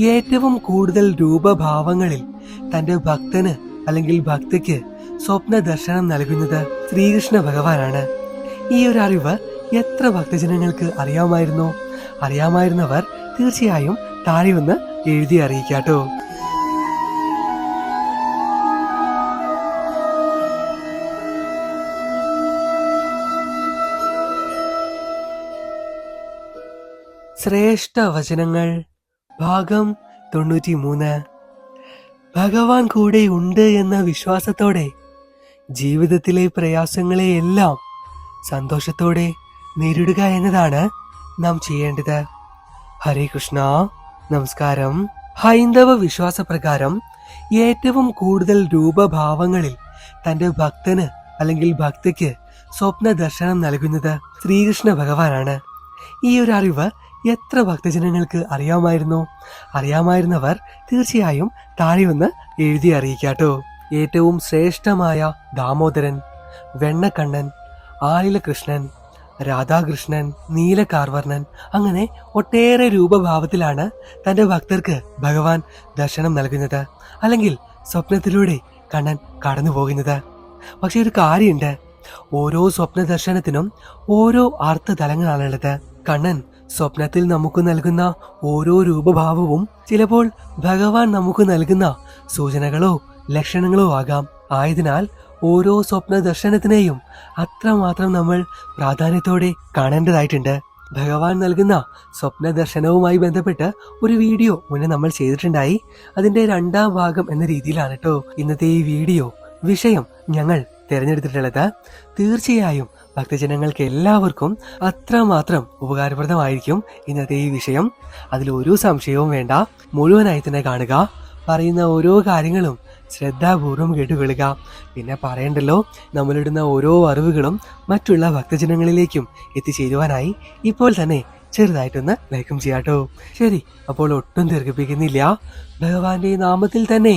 ഏറ്റവും കൂടുതൽ രൂപഭാവങ്ങളിൽ തന്റെ ഭക്തന് അല്ലെങ്കിൽ ഭക്തിക്ക് സ്വപ്ന ദർശനം നൽകുന്നത് ശ്രീകൃഷ്ണ ഭഗവാനാണ്. ഈ ഒരു അറിവ് എത്ര ഭക്തജനങ്ങൾക്ക് അറിയാമായിരുന്നു? അറിയാമായിരുന്നവർ തീർച്ചയായും താഴെ ഒന്ന് എഴുതി അറിയിക്കാട്ടോ. ശ്രേഷ്ഠ വചനങ്ങൾ ഭാഗം തൊണ്ണൂറ്റി മൂന്ന് ഭഗവാൻ കൂടെ ഉണ്ട് എന്ന വിശ്വാസത്തോടെ ജീവിതത്തിലെ പ്രയാസങ്ങളെയെല്ലാം സന്തോഷത്തോടെ നേരിടുക എന്നതാണ് നാം ചെയ്യേണ്ടത്. ഹരേ കൃഷ്ണ നമസ്കാരം. ഹൈന്ദവ വിശ്വാസപ്രകാരം ഏറ്റവും കൂടുതൽ രൂപഭാവങ്ങളിൽ തന്റെ ഭക്തന് അല്ലെങ്കിൽ ഭക്തയ്ക്ക് സ്വപ്ന ദർശനം നൽകുന്നത് ശ്രീകൃഷ്ണ ഭഗവാനാണ്. ഈ ഒരു അറിവ് എത്ര ഭക്തജനങ്ങൾക്ക് അറിയാമായിരുന്നു? അറിയാമായിരുന്നവർ തീർച്ചയായും താഴെ ഒന്ന് എഴുതി അറിയിക്കാട്ടോ. ഏറ്റവും ശ്രേഷ്ഠമായ ദാമോദരൻ വെണ്ണക്കണ്ണൻ ആലിലകൃഷ്ണൻ രാധാകൃഷ്ണൻ നീലകാർവർണൻ അങ്ങനെ ഒട്ടേറെ രൂപഭാവത്തിലാണ് തന്റെ ഭക്തർക്ക് ഭഗവാൻ ദർശനം നൽകുന്നത് അല്ലെങ്കിൽ സ്വപ്നത്തിലൂടെ കണ്ണൻ കടന്നു പോകുന്നത്. പക്ഷെ ഒരു കാര്യമുണ്ട്. ഓരോ സ്വപ്ന ദർശനത്തിനും ഓരോ അർത്ഥതലങ്ങളാണുള്ളത്. കണ്ണൻ സ്വപ്നത്തിൽ നമുക്ക് നൽകുന്ന ഓരോ രൂപഭാവവും ചിലപ്പോൾ ഭഗവാൻ നമുക്ക് നൽകുന്ന സൂചനകളോ ലക്ഷണങ്ങളോ ആകാം. ആയതിനാൽ ഓരോ സ്വപ്ന ദർശനത്തിനെയും അത്രമാത്രം നമ്മൾ പ്രാധാന്യത്തോടെ കാണേണ്ടതായിട്ടുണ്ട്. ഭഗവാൻ നൽകുന്ന സ്വപ്ന ദർശനവുമായി ബന്ധപ്പെട്ട് ഒരു വീഡിയോ മുന്നേ നമ്മൾ ചെയ്തിട്ടുണ്ടായി. അതിന്റെ രണ്ടാം ഭാഗം എന്ന രീതിയിലാണ് കേട്ടോ ഇന്നത്തെ ഈ വീഡിയോ. വിഷയം ഞങ്ങൾ തിരഞ്ഞെടുത്തിട്ടുള്ളത്. തീർച്ചയായും ഭക്തജനങ്ങൾക്ക് എല്ലാവർക്കും അത്രമാത്രം ഉപകാരപ്രദമായിരിക്കും ഇന്നത്തെ ഈ വിഷയം. അതിൽ ഒരു സംശയവും വേണ്ട. മുഴുവനായി തന്നെ കാണുക. പറയുന്ന ഓരോ കാര്യങ്ങളും ശ്രദ്ധാപൂർവം കേട്ടുകൊള്ളുക. പിന്നെ പറയണ്ടല്ലോ നമ്മളിടുന്ന ഓരോ അറിവുകളും മറ്റുള്ള ഭക്തജനങ്ങളിലേക്കും എത്തിച്ചേരുവാനായി ഇപ്പോൾ തന്നെ ചെറുതായിട്ടൊന്ന് ലൈക്കും ചെയ്യാട്ടോ. ശരി അപ്പോൾ ഒട്ടും ദീർഘിപ്പിക്കുന്നില്ല. ഭഗവാന്റെ നാമത്തിൽ തന്നെ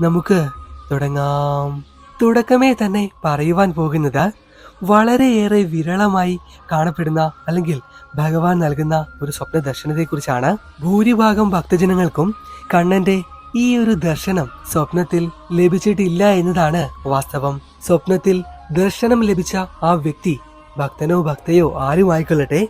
നമുക്ക് തുടങ്ങാം. തുടക്കമേ തന്നെ പറയുവാൻ പോകുന്നത് വളരെയേറെ വിരളമായി കാണപ്പെടുന്ന അല്ലെങ്കിൽ ഭഗവാൻ നൽകുന്ന ഒരു സ്വപ്ന ദർശനത്തെക്കുറിച്ചാണ് ഭൂരിഭാഗം ഭക്തജനങ്ങൾക്കും കണ്ണന്റെ ഈ ഒരു ദർശനം സ്വപ്നത്തിൽ ലഭിച്ചിട്ടില്ല എന്നതാണ് വാസ്തവം. സ്വപ്നത്തിൽ ദർശനം ലഭിച്ച ആ വ്യക്തി ഭക്തനോ ഭക്തയോ ആരുമായിക്കൊള്ളട്ടെ?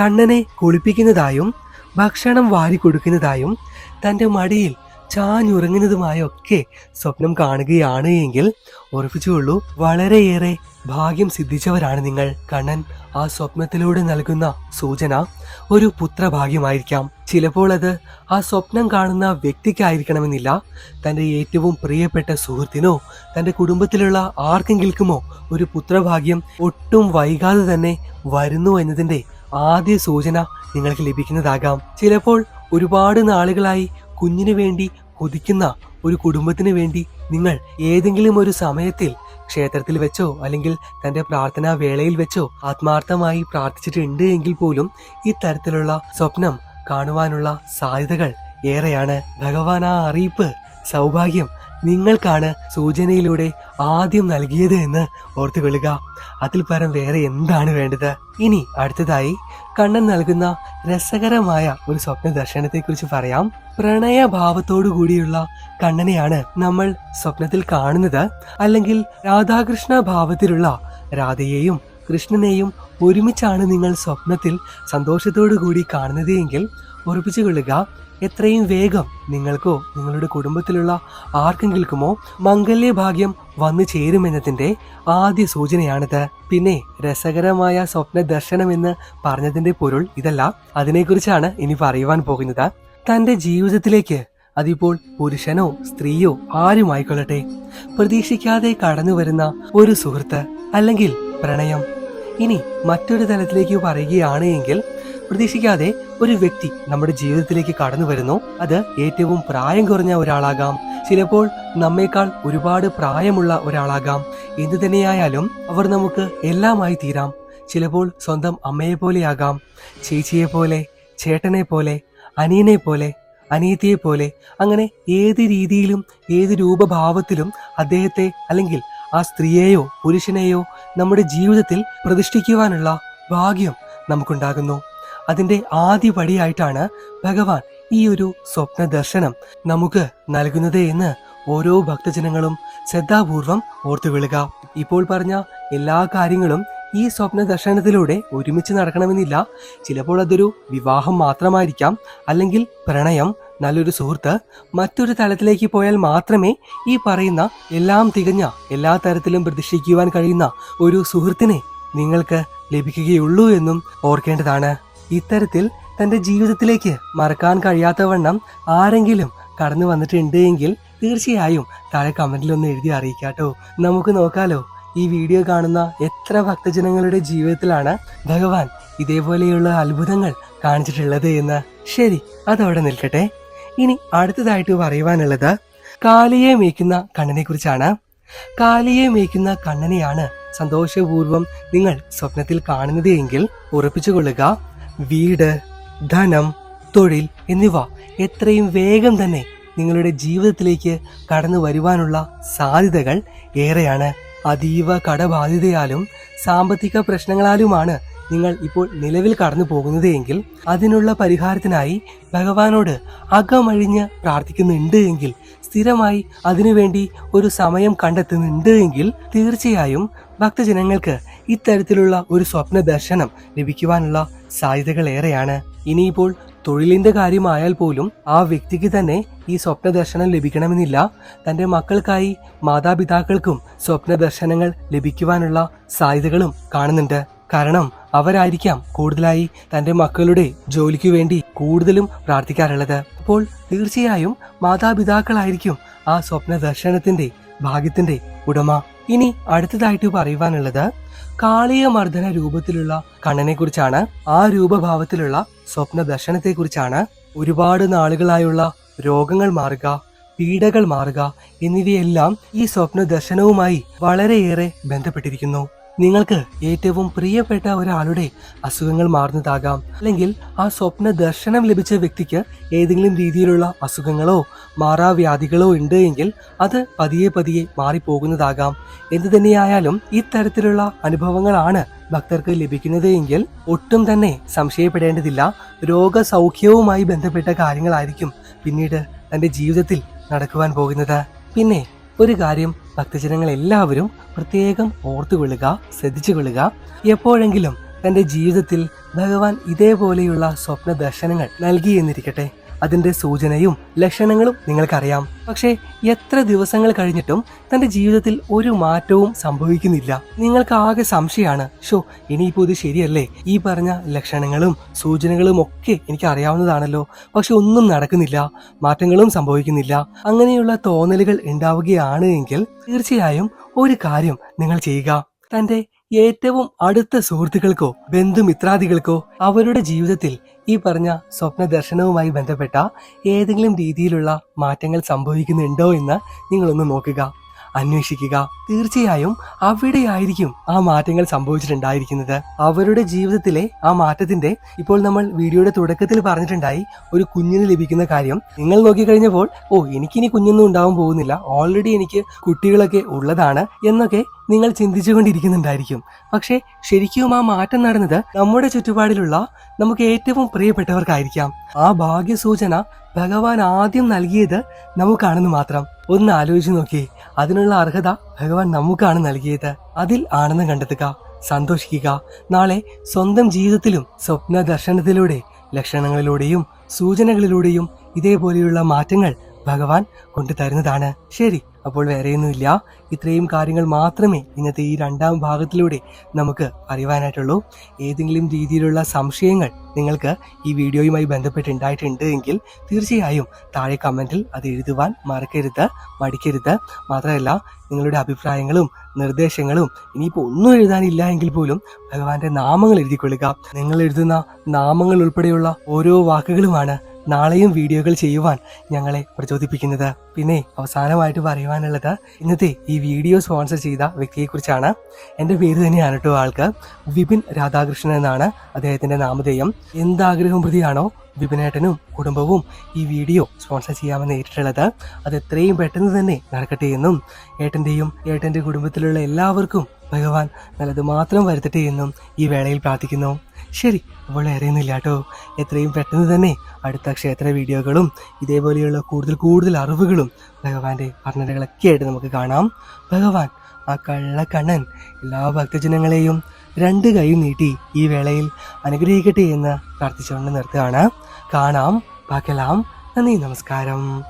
കണ്ണനെ കുളിപ്പിക്കുന്നതായും ഭക്ഷണം വാരി കൊടുക്കുന്നതായും തന്റെ മടിയിൽ ചാഞ്ഞുറങ്ങുന്നതുമായൊക്കെ സ്വപ്നം കാണുകയാണ് എങ്കിൽ ഉറപ്പിച്ചുകൊള്ളൂ. വളരെയേറെ ഭാഗ്യം സിദ്ധിച്ചവരാണ് നിങ്ങൾ. കണ്ണൻ ആ സ്വപ്നത്തിലൂടെ നൽകുന്ന സൂചന ഒരു പുത്രഭാഗ്യമായിരിക്കാം. ചിലപ്പോൾ അത് ആ സ്വപ്നം കാണുന്ന വ്യക്തിക്കായിരിക്കണമെന്നില്ല. തന്റെ ഏറ്റവും പ്രിയപ്പെട്ട സുഹൃത്തിനോ തന്റെ കുടുംബത്തിലുള്ള ആർക്കെങ്കിൽക്കുമോ ഒരു പുത്രഭാഗ്യം ഒട്ടും വൈകാതെ തന്നെ വരുന്നു എന്നതിന്റെ ആദ്യ സൂചന നിങ്ങൾക്ക് ലഭിക്കുന്നതാകാം. ചിലപ്പോൾ ഒരുപാട് നാളുകളായി കുഞ്ഞിനു വേണ്ടി കൊതിക്കുന്ന ഒരു കുടുംബത്തിന് വേണ്ടി നിങ്ങൾ ഏതെങ്കിലും ഒരു സമയത്തിൽ ക്ഷേത്രത്തിൽ വെച്ചോ അല്ലെങ്കിൽ തന്റെ പ്രാർത്ഥനാ വേളയിൽ വെച്ചോ ആത്മാർത്ഥമായി പ്രാർത്ഥിച്ചിട്ടുണ്ട് എങ്കിൽ പോലും ഇത്തരത്തിലുള്ള സ്വപ്നം കാണുവാനുള്ള സാധ്യതകൾ ഏറെയാണ്. ഭഗവാൻ ആ അറിയിപ്പ് സൗഭാഗ്യം നിങ്ങൾക്കാണ് സൂചനയിലൂടെ ആദ്യം നൽകിയത് എന്ന് ഓർത്തുകൊള്ളുക. അതിൽ പരം വേറെ എന്താണ് വേണ്ടത്? ഇനി അടുത്തതായി കണ്ണൻ നൽകുന്ന രസകരമായ ഒരു സ്വപ്ന ദർശനത്തെക്കുറിച്ച് പറയാം. പ്രണയഭാവത്തോടു കൂടിയുള്ള കണ്ണനെയാണ് നമ്മൾ സ്വപ്നത്തിൽ കാണുന്നത്. അല്ലെങ്കിൽ രാധാകൃഷ്ണ ഭാവത്തിലുള്ള രാധയെയും കൃഷ്ണനെയും ഒരുമിച്ചാണ് നിങ്ങൾ സ്വപ്നത്തിൽ സന്തോഷത്തോടു കൂടി കാണുന്നത് എങ്കിൽ ഉറപ്പിച്ചു കൊള്ളുക. എത്രയും വേഗം നിങ്ങൾക്കോ നിങ്ങളുടെ കുടുംബത്തിലുള്ള ആർക്കെങ്കിൽക്കുമോ മംഗല്യഭാഗ്യം വന്നു ചേരുമെന്നതിന്റെ ആദ്യ സൂചനയാണിത്. പിന്നെ രസകരമായ സ്വപ്ന ദർശനം എന്ന് പറഞ്ഞതിന്റെ പൊരുൾ ഇതല്ല. അതിനെക്കുറിച്ചാണ് ഇനി പറയുവാൻ പോകുന്നത്. തന്റെ ജീവിതത്തിലേക്ക് അതിപ്പോൾ പുരുഷനോ സ്ത്രീയോ ആരുമായിക്കൊള്ളട്ടെ? പ്രതീക്ഷിക്കാതെ കടന്നു വരുന്ന ഒരു സുഹൃത്ത് അല്ലെങ്കിൽ പ്രണയം. ഇനി മറ്റൊരു തലത്തിലേക്ക് പറയുകയാണ് എങ്കിൽ പ്രതീക്ഷിക്കാതെ ഒരു വ്യക്തി നമ്മുടെ ജീവിതത്തിലേക്ക് കടന്നു വരുന്നു. അത് ഏറ്റവും പ്രായം കുറഞ്ഞ ഒരാളാകാം. ചിലപ്പോൾ നമ്മേക്കാൾ ഒരുപാട് പ്രായമുള്ള ഒരാളാകാം. എന്തു തന്നെയായാലും അവർ നമുക്ക് എല്ലാമായി തീരാം. ചിലപ്പോൾ സ്വന്തം അമ്മയെ പോലെയാകാം ചേച്ചിയെ പോലെ ചേട്ടനെ പോലെ അനിയനെ പോലെ അനിയത്തിയെ പോലെ അങ്ങനെ ഏത് രീതിയിലും ഏത് രൂപഭാവത്തിലും അദ്ദേഹത്തെ അല്ലെങ്കിൽ ആ സ്ത്രീയെയോ പുരുഷനെയോ നമ്മുടെ ജീവിതത്തിൽ പ്രതിഷ്ഠിക്കുവാനുള്ള ഭാഗ്യം നമുക്കുണ്ടാകുന്നു. അതിന്റെ ആദ്യ പടിയായിട്ടാണ് ഭഗവാൻ ഈ ഒരു സ്വപ്ന ദർശനം നമുക്ക് നൽകുന്നത് എന്ന് ഓരോ ഭക്തജനങ്ങളും ശ്രദ്ധാപൂർവം ഓർത്തുകൊള്ളുക ഇപ്പോൾ പറഞ്ഞ എല്ലാ കാര്യങ്ങളും ഈ സ്വപ്ന ദർശനത്തിലൂടെ ഒരുമിച്ച് നടക്കണമെന്നില്ല. ചിലപ്പോൾ അതൊരു വിവാഹം മാത്രമായിരിക്കാം. അല്ലെങ്കിൽ പ്രണയം നല്ലൊരു സുഹൃത്ത് മറ്റൊരു തലത്തിലേക്ക് പോയാൽ മാത്രമേ ഈ പറയുന്ന എല്ലാം തികഞ്ഞ എല്ലാ തരത്തിലും പ്രതീക്ഷിക്കുവാൻ കഴിയുന്ന ഒരു സുഹൃത്തിനെ നിങ്ങൾക്ക് ലഭിക്കുകയുള്ളൂ എന്നും ഓർക്കേണ്ടതാണ്. ഇത്തരത്തിൽ തന്റെ ജീവിതത്തിലേക്ക് മറക്കാൻ കഴിയാത്തവണ്ണം ആരെങ്കിലും കടന്നു വന്നിട്ടുണ്ട് എങ്കിൽ തീർച്ചയായും താഴെ കമന്റിലൊന്ന് എഴുതി അറിയിക്കാട്ടോ. നമുക്ക് നോക്കാലോ ഈ വീഡിയോ കാണുന്ന എത്ര ഭക്തജനങ്ങളുടെ ജീവിതത്തിലാണ് ഭഗവാൻ ഇതേപോലെയുള്ള അത്ഭുതങ്ങൾ കാണിച്ചിട്ടുള്ളത് എന്ന്. ശരി അതവിടെ നിൽക്കട്ടെ. ഇനി അടുത്തതായിട്ട് പറയുവാനുള്ളത് കാലിയെ മേയ്ക്കുന്ന കണ്ണനെ കുറിച്ചാണ്. കാലിയെ മേയ്ക്കുന്ന കണ്ണനെയാണ് സന്തോഷപൂർവം നിങ്ങൾ സ്വപ്നത്തിൽ കാണുന്നത് എങ്കിൽ ഉറപ്പിച്ചുകൊള്ളുക വീട് ധനം തൊഴിൽ എന്നിവ എത്രയും വേഗം തന്നെ നിങ്ങളുടെ ജീവിതത്തിലേക്ക് കടന്നു വരുവാനുള്ള സാധ്യതകൾ ഏറെയാണ്. അതീവ കടബാധ്യതയാലും സാമ്പത്തിക പ്രശ്നങ്ങളാലുമാണ് നിങ്ങൾ ഇപ്പോൾ നിലവിൽ കടന്നു പോകുന്നത് എങ്കിൽ അതിനുള്ള പരിഹാരത്തിനായി ഭഗവാനോട് അകമഴിഞ്ഞ് പ്രാർത്ഥിക്കുന്നുണ്ട് എങ്കിൽ സ്ഥിരമായി അതിനുവേണ്ടി ഒരു സമയം കണ്ടെത്തുന്നുണ്ട് എങ്കിൽ തീർച്ചയായും ഭക്തജനങ്ങൾക്ക് ഇത്തരത്തിലുള്ള ഒരു സ്വപ്ന ദർശനം ലഭിക്കുവാനുള്ള സാധ്യതകൾ ഏറെയാണ് ഇനിയിപ്പോൾ തൊഴിലിന്റെ കാര്യമായാൽ പോലും ആ വ്യക്തിക്ക് തന്നെ ഈ സ്വപ്ന ദർശനം ലഭിക്കണമെന്നില്ല. തന്റെ മക്കൾക്കായി മാതാപിതാക്കൾക്കും സ്വപ്ന ദർശനങ്ങൾ ലഭിക്കുവാനുള്ള സാധ്യതകളും കാണുന്നുണ്ട്. കാരണം അവരായിരിക്കാം കൂടുതലായി തന്റെ മക്കളുടെ ജോലിക്ക് വേണ്ടി കൂടുതലും പ്രാർത്ഥിക്കാറുള്ളത്. അപ്പോൾ തീർച്ചയായും മാതാപിതാക്കളായിരിക്കും ആ സ്വപ്ന ദർശനത്തിന്റെ ഭാഗ്യത്തിന്റെ ഉടമ. ഇനി അടുത്തതായിട്ട് പറയുവാനുള്ളത് കാളിയ മർദ്ദന രൂപത്തിലുള്ള കണ്ണനെ കുറിച്ചാണ് ആ രൂപഭാവത്തിലുള്ള സ്വപ്ന ദർശനത്തെ കുറിച്ചാണ് ഒരുപാട് നാളുകളായുള്ള രോഗങ്ങൾ മാറുക പീഡകൾ മാറുക എന്നിവയെല്ലാം ഈ സ്വപ്ന ദർശനവുമായി വളരെയേറെ ബന്ധപ്പെട്ടിരിക്കുന്നു. നിങ്ങൾക്ക് ഏറ്റവും പ്രിയപ്പെട്ട ഒരാളുടെ അസുഖങ്ങൾ മാറുന്നതാകാം. അല്ലെങ്കിൽ ആ സ്വപ്ന ദർശനം ലഭിച്ച വ്യക്തിക്ക് ഏതെങ്കിലും രീതിയിലുള്ള അസുഖങ്ങളോ മാറാവ്യാധികളോ ഉണ്ട് എങ്കിൽ അത് പതിയെ പതിയെ മാറിപ്പോകുന്നതാകാം. എന്തു തന്നെയായാലും ഇത്തരത്തിലുള്ള അനുഭവങ്ങളാണ് ഭക്തർക്ക് ലഭിക്കുന്നത് എങ്കിൽ ഒട്ടും തന്നെ സംശയപ്പെടേണ്ടതില്ല. രോഗസൗഖ്യവുമായി ബന്ധപ്പെട്ട കാര്യങ്ങളായിരിക്കും പിന്നീട് തന്റെ ജീവിതത്തിൽ നടക്കുവാൻ പോകുന്നത്. പിന്നെ ഒരു കാര്യം ഭക്തജനങ്ങൾ എല്ലാവരും പ്രത്യേകം ഓർത്തുകൊള്ളുക ശ്രദ്ധിച്ചുകൊള്ളുക എപ്പോഴെങ്കിലും തന്റെ ജീവിതത്തിൽ ഭഗവാൻ ഇതേപോലെയുള്ള സ്വപ്ന ദർശനങ്ങൾ നൽകി എന്നിരിക്കട്ടെ. അതിന്റെ സൂചനയും ലക്ഷണങ്ങളും നിങ്ങൾക്കറിയാം. പക്ഷേ എത്ര ദിവസങ്ങൾ കഴിഞ്ഞിട്ടും തന്റെ ജീവിതത്തിൽ ഒരു മാറ്റവും സംഭവിക്കുന്നില്ല. നിങ്ങൾക്ക് ആകെ സംശയമാണ്. ഷോ ഇനിയിപ്പോ ഇത് ശരിയല്ലേ? ഈ പറഞ്ഞ ലക്ഷണങ്ങളും സൂചനകളും ഒക്കെ എനിക്ക് അറിയാവുന്നതാണല്ലോ പക്ഷെ ഒന്നും നടക്കുന്നില്ല. മാറ്റങ്ങളും സംഭവിക്കുന്നില്ല. അങ്ങനെയുള്ള തോന്നലുകൾ ഉണ്ടാവുകയാണ് എങ്കിൽ തീർച്ചയായും ഒരു കാര്യം നിങ്ങൾ ചെയ്യുക. തന്റെ ഏറ്റവും അടുത്ത സുഹൃത്തുക്കൾക്കോ ബന്ധുമിത്രാദികൾക്കോ അവരുടെ ജീവിതത്തിൽ ഈ പറഞ്ഞ സ്വപ്ന ദർശനവുമായി ബന്ധപ്പെട്ട ഏതെങ്കിലും രീതിയിലുള്ള മാറ്റങ്ങൾ സംഭവിക്കുന്നുണ്ടോ എന്ന് നിങ്ങളൊന്ന് നോക്കുക അന്വേഷിക്കുക. തീർച്ചയായും അവിടെയായിരിക്കും ആ മാറ്റങ്ങൾ സംഭവിച്ചിട്ടുണ്ടായിരിക്കുന്നത്. അവരുടെ ജീവിതത്തിലെ ആ മാറ്റത്തിന്റെ ഇപ്പോൾ നമ്മൾ വീഡിയോയുടെ തുടക്കത്തിൽ പറഞ്ഞിട്ടുണ്ടായി ഒരു കുഞ്ഞിന് ലഭിക്കുന്ന കാര്യം. നിങ്ങൾ നോക്കിക്കഴിഞ്ഞപ്പോൾ ഓ എനിക്കിനി കുഞ്ഞൊന്നും ഉണ്ടാവാൻ പോകുന്നില്ല. ഓൾറെഡി എനിക്ക് കുട്ടികളൊക്കെ ഉള്ളതാണ് എന്നൊക്കെ നിങ്ങൾ ചിന്തിച്ചുകൊണ്ടിരിക്കുന്നുണ്ടായിരിക്കും. പക്ഷേ ശരിക്കും ആ മാറ്റം നടന്നത് നമ്മുടെ ചുറ്റുപാടിലുള്ള നമുക്ക് ഏറ്റവും പ്രിയപ്പെട്ടവർക്കായിരിക്കാം. ആ ഭാഗ്യസൂചന ഭഗവാൻ ആദ്യം നൽകിയത് നമുക്കാണെന്ന് മാത്രം. ഒന്ന് ആലോചിച്ച് നോക്കി അതിനുള്ള അർഹത ഭഗവാൻ നമുക്കാണ് നൽകിയത്. അതിൽ ആണെന്ന് കണ്ടെത്തുക സന്തോഷിക്കുക. നാളെ സ്വന്തം ജീവിതത്തിലും സ്വപ്ന ദർശനത്തിലൂടെ ലക്ഷണങ്ങളിലൂടെയും സൂചനകളിലൂടെയും ഇതേപോലെയുള്ള മാറ്റങ്ങൾ ഭഗവാൻ കൊണ്ടു തരുന്നതാണ് ശരി. അപ്പോൾ വേറെയൊന്നുമില്ല. ഇത്രയും കാര്യങ്ങൾ മാത്രമേ ഇന്നത്തെ ഈ രണ്ടാം ഭാഗത്തിലൂടെ നമുക്ക് അറിയുവാനായിട്ടുള്ളൂ. ഏതെങ്കിലും രീതിയിലുള്ള സംശയങ്ങൾ നിങ്ങൾക്ക് ഈ വീഡിയോയുമായി ബന്ധപ്പെട്ടുണ്ടായിട്ടുണ്ട് എങ്കിൽ തീർച്ചയായും താഴെ കമന്റിൽ അത് എഴുതുവാൻ മറക്കരുത് മടിക്കരുത്. മാത്രമല്ല നിങ്ങളുടെ അഭിപ്രായങ്ങളും നിർദ്ദേശങ്ങളും ഇനിയിപ്പോൾ ഒന്നും എഴുതാനില്ല എങ്കിൽ പോലും ഭഗവാന്റെ നാമങ്ങൾ എഴുതിക്കൊള്ളുക. നിങ്ങൾ എഴുതുന്ന നാമങ്ങൾ ഉൾപ്പെടെയുള്ള ഓരോ വാക്കുകളുമാണ് നാളെയും വീഡിയോകൾ ചെയ്യുവാൻ ഞങ്ങളെ പ്രചോദിപ്പിക്കുന്നത്. പിന്നെ അവസാനമായിട്ട് പറയുവാനുള്ളത് ഇന്നത്തെ ഈ വീഡിയോ സ്പോൺസർ ചെയ്ത വ്യക്തിയെക്കുറിച്ചാണ്. എന്റെ പേര് തന്നെയാണ് കേട്ടോ ആൾക്ക്. വിപിൻ രാധാകൃഷ്ണൻ എന്നാണ് അദ്ദേഹത്തിന്റെ നാമധേയം. എന്താഗ്രഹം പ്രതിയാണോ വിപിനേട്ടനും കുടുംബവും ഈ വീഡിയോ സ്പോൺസർ ചെയ്യാമെന്ന് ഏറ്റിട്ടുള്ളത്? അത് എത്രയും പെട്ടെന്ന് തന്നെ നടക്കട്ടെ എന്നും ഏട്ടന്റെയും ഏട്ടന്റെ കുടുംബത്തിലുള്ള എല്ലാവർക്കും ഭഗവാൻ നല്ലത് മാത്രം വരുത്തട്ടെ എന്നും ഈ വേളയിൽ പ്രാർത്ഥിക്കുന്നു. ശരി അപ്പോൾ അറിയുന്നില്ല കേട്ടോ. എത്രയും പെട്ടെന്ന് തന്നെ അടുത്ത ക്ഷേത്ര വീഡിയോകളും ഇതേപോലെയുള്ള കൂടുതൽ കൂടുതൽ അറിവുകളും ഭഗവാന്റെ വർണനകളൊക്കെ ആയിട്ട് നമുക്ക് കാണാം. ഭഗവാൻ ആ കള്ളക്കണ്ണൻ എല്ലാ ഭക്തജനങ്ങളെയും രണ്ട് കൈ നീട്ടി ഈ വേളയിൽ അനുഗ്രഹിക്കട്ടെ എന്ന് പ്രാർത്ഥിച്ചുകൊണ്ട് നിർത്തുകയാണ്. കാണാം പാക്കലാം. നന്ദി നമസ്കാരം.